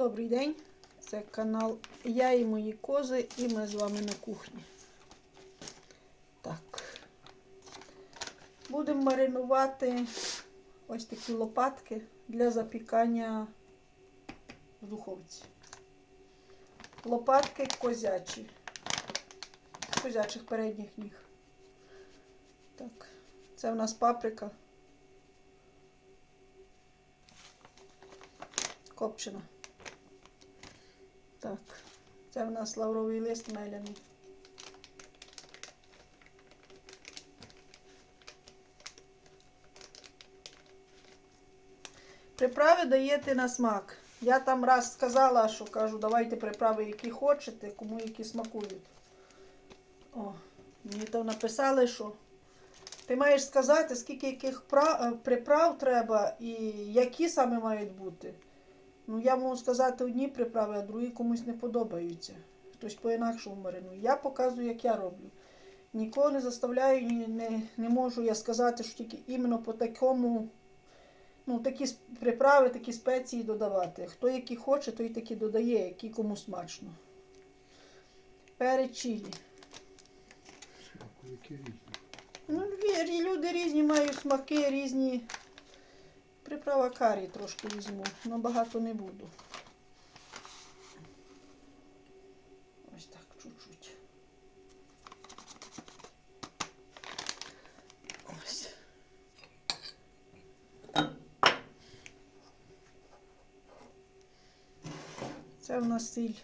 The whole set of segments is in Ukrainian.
Добрий день, це канал Я і мої кози, і ми з вами на кухні. Так. Будемо маринувати ось такі лопатки для запікання в духовці. Лопатки козячі. Козячих передніх ніг. Так, це в нас паприка. Копчена. Так, це в нас лавровий лист меляний. Приправи даєте на смак. Я там раз сказала, що кажу, давайте приправи, які хочете, кому які смакують. О, мені там написали, що ти маєш сказати, скільки яких е, приправ треба і які саме мають бути. Ну, я можу сказати одні приправи, а другі комусь не подобаються. Хтось по-інакшому маринує. Я показую, як я роблю. Нікого не заставляю, ні, не, не можу я сказати, що тільки іменно по такому, ну, такі приправи, такі спеції додавати. Хто які хоче, той такі додає, які кому смачно. Перець чилі. Ну, люди різні мають смаки, різні. Приправа карі трошки візьму, але багато не буду. Ось так, чуть-чуть. Ось. Це в нас сіль.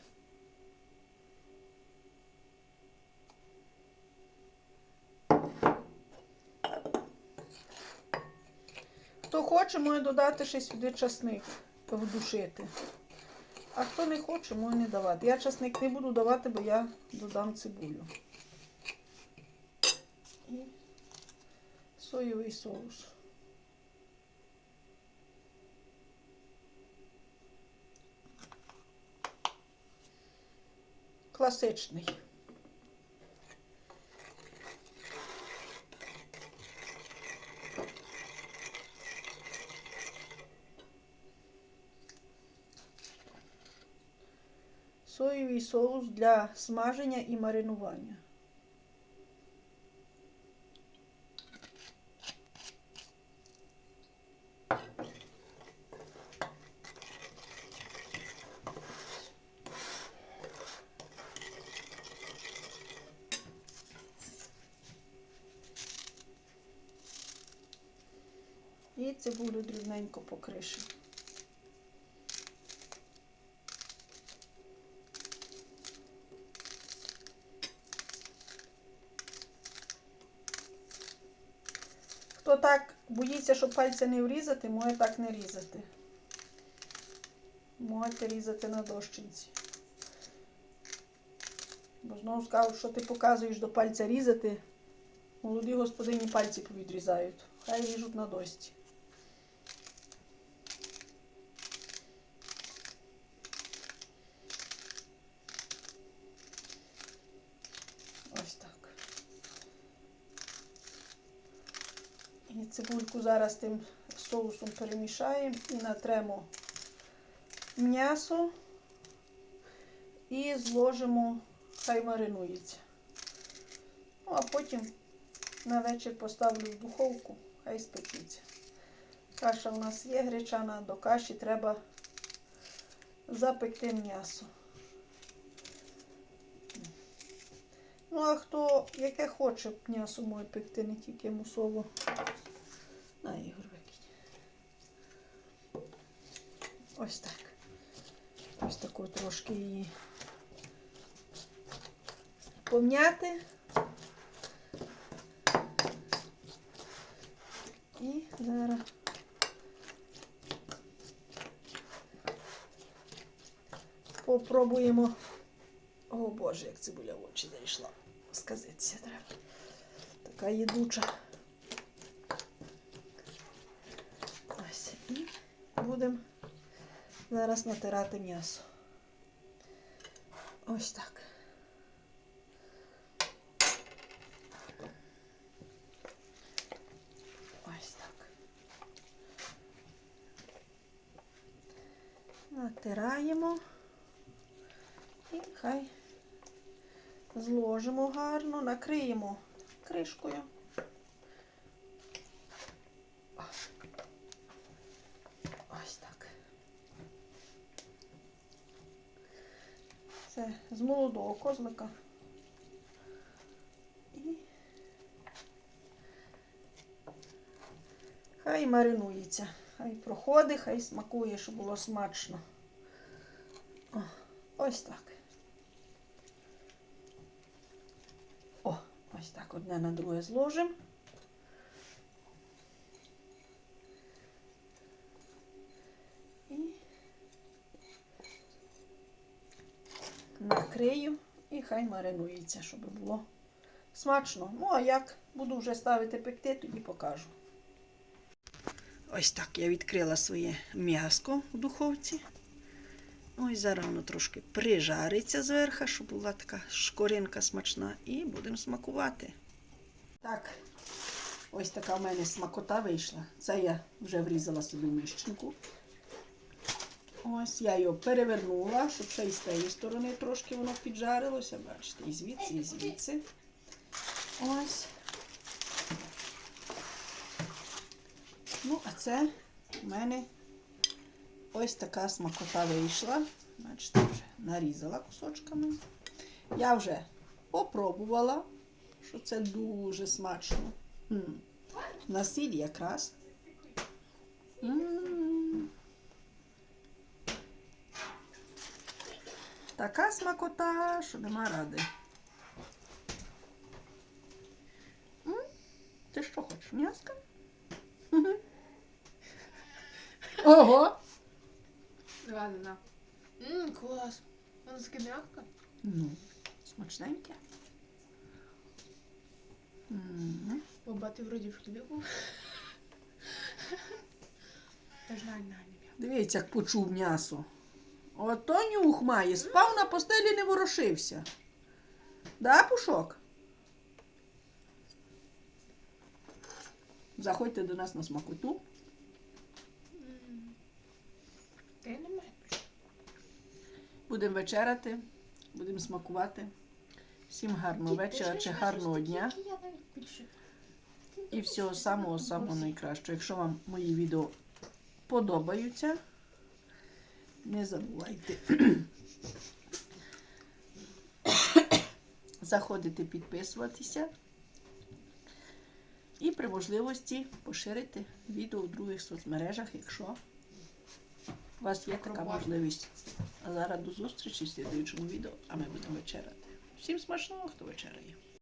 Хто хоче, може додати ще сюди часник вдушити. А хто не хоче, може не давати. Я часник не буду давати, бо я додам цибулю. І соєвий соус. Класичний. Соєвий соус для смаження і маринування. І цибулю дрібненько покришимо. Хто так боїться, щоб пальця не врізати, може так не різати. Можете різати на дощинці. Бо знову сказав, що ти показуєш до пальця різати, молоді господині пальці повідрізають. Хай ріжуть на дошці. Ось так. І цибульку зараз тим соусом перемішаємо і натремо м'ясо і зложимо, хай маринується. Ну, а потім на вечір поставлю в духовку, хай спечеться. Каша у нас є гречана, до каші треба запекти м'ясо. Ну, а хто яке хоче м'ясо може пекти, не тільки мусово. Ось так. Ось таку трошки її пом'яти. І зараз попробуємо. О Боже, як цибуля в очі зайшла. Сказитися треба. Така їдуча. Ось. І будемо зараз натирати м'ясо. Ось так. Ось так. Натираємо. І хай зложимо гарно, накриємо кришкою. Ось так. Це з молодого козлика. І хай маринується, хай проходить, хай смакує, щоб було смачно. О, ось так. О, ось так одне на друге зложимо. І накрию і хай маринується, щоб було смачно. Ну, а як буду вже ставити пекти, тоді покажу. Ось так я відкрила своє м'яско в духовці. Ось зараз воно трошки прижариться зверху, щоб була така шкоринка смачна. І будемо смакувати. Так, ось така в мене смакота вийшла. Це я вже врізала собі в міщинку. Ось я його перевернула, щоб ще і з тієї сторони трошки воно піджарилося. Бачите, і звідси, і звідси. Ось. Ну, а це в мене ось така смакота вийшла. Бачите, вже нарізала кусочками. Я вже попробувала, що це дуже смачно. М. На сіль якраз. М. Така смакота, що нема ради. М? Ти що хочеш, м'яска? Ого! Ладно, на. Ммм, клас. Воно таке м'яке. Ну, смачненьке. М. Ти вроді в хлібі був. Та ж м'яко. Дивіться, як почув м'ясо. Ото нюх має. Спав на постелі, не ворушився. Да, пушок? Заходьте до нас на смакоту. Будемо вечеряти, будемо смакувати. Всім гарного вечора чи гарного дня. І всього самого самого найкращого. Якщо вам мої відео подобаються, не забувайте заходити підписуватися і при можливості поширити відео у других соцмережах, якщо у вас є така можливість. А зараз до зустрічі в слідуючому відео, а ми будемо вечеряти. Всім смачного, хто вечеряє.